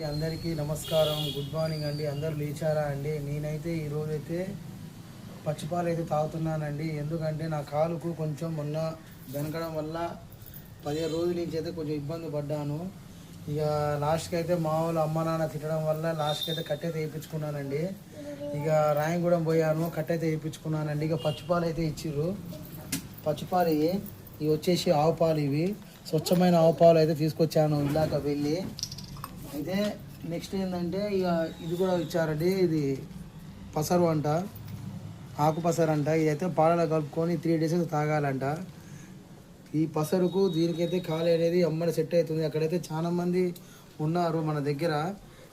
అందరికీ నమస్కారం. Good morning అండి అందరూ లేచారా అండి? నేనైతే ఈరోజైతే పచ్చిపాలు అయితే తాగుతున్నానండి. ఎందుకంటే నా కాలుకు కొంచెం మొన్న వెనకడం వల్ల పదిహేను రోజుల నుంచి అయితే కొంచెం ఇబ్బంది పడ్డాను. ఇక లాస్ట్కి అయితే మామూలు అమ్మ నాన్న తిట్టడం వల్ల లాస్ట్కి అయితే కట్టెతే వేయించుకున్నానండి ఇక రాయంగూడెం పోయాను కట్టెతే వేయించుకున్నానండి ఇక పచ్చిపాలు అయితే ఇచ్చిర్రు. పచ్చిపాలు ఇవి ఇవి వచ్చేసి ఆవు పాలు ఇవి. స్వచ్ఛమైన ఆవు పాలు అయితే తీసుకొచ్చాను ఇలాక వెళ్ళి. అయితే నెక్స్ట్ ఏంటంటే ఇక ఇది కూడా ఇచ్చారండి ఇది పసరు అంట ఆకు పసరు అంట. ఇదైతే పాలలో కలుపుకొని త్రీ డేస్ తాగాలంట. ఈ పసరుకు దీనికైతే ఖాళీ అనేది అమ్మడి సెట్ అవుతుంది. అక్కడైతే చాలా మంది ఉన్నారు మన దగ్గర.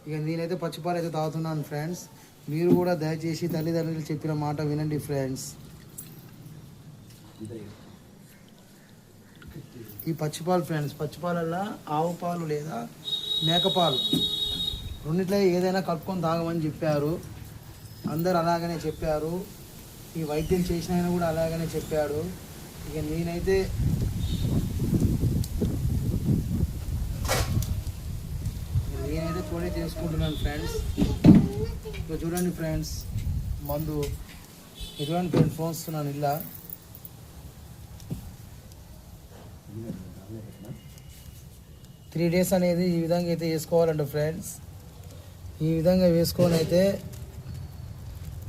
ఇక నేనైతే పచ్చిపాలు అయితే తాగుతున్నాను ఫ్రెండ్స్ మీరు కూడా దయచేసి తల్లిదండ్రులు చెప్పిన మాట వినండి ఫ్రెండ్స్ ఈ పచ్చిపాలు ఫ్రెండ్స్ పచ్చిపాలల్లో ఆవు పాలు లేదా మేకపాలు రెండిట్లో ఏదైనా కలుపుకొని తాగమని చెప్పారు. అందరు అలాగనే చెప్పారు. ఈ వైద్యం చేసిన ఆయన కూడా అలాగనే చెప్పాడు. ఇక నేనైతే నేనైతే తోడే చేసుకుంటున్నాను ఫ్రెండ్స్. ఇక చూడండి ఫ్రెండ్స్ మందు. ఇటువంటి ఫ్రెండ్ ఫోన్ వస్తున్నాను ఇలా త్రీ డేస్ అనేది ఈ విధంగా అయితే వేసుకోవాలంట ఫ్రెండ్స్. ఈ విధంగా వేసుకొని అయితే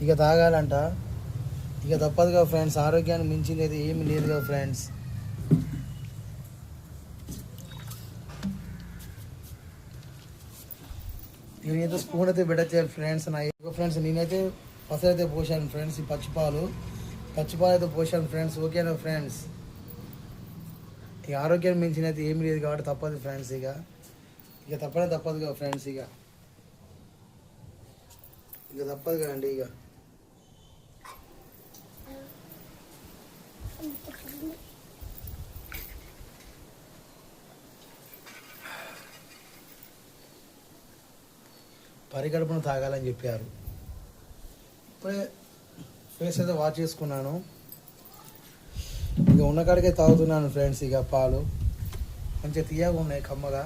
ఇక తాగాలంట. ఇక తప్పదుగా ఫ్రెండ్స్ ఆరోగ్యానికి మించింది అయితే ఏమి లేదుగా ఫ్రెండ్స్. నేనైతే స్పూన్ అయితే పెట్టచ్చాను ఫ్రెండ్స్ నా ఫ్రెండ్స్. నేనైతే పసలు అయితే పోసాను ఫ్రెండ్స్ ఈ పచ్చిపాలు పచ్చిపాలు అయితే పోసాను ఫ్రెండ్స్ ఓకేనా ఫ్రెండ్స్? ఇక ఆరోగ్యం మించిన అయితే ఏం లేదు కాబట్టి తప్పదు ఫ్రెండ్స్ ఇక. ఇక తప్పనే తప్పదు కదా ఫ్రెండ్స్ ఇక. ఇక తప్పదు కదండి ఇక. పరిగడపను తాగాలని చెప్పారు. ఇప్పుడే ఫేస్ అయితే వాష్ చేసుకున్నాను. ఇక ఉన్న కాడికే తాగుతున్నాను ఫ్రెండ్స్ ఇక పాలు. మంచిగా తీయగా ఉన్నాయి కమ్మగా.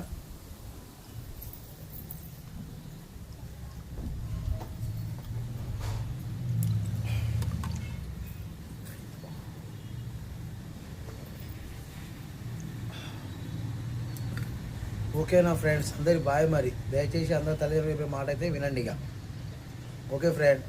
ఓకేనా ఫ్రెండ్స్ అందరి బాయ్ మరి. దయచేసి అందరి తల్లిదండ్రులు చెప్పే మాట అయితే వినండి ఇక ఓకే ఫ్రెండ్.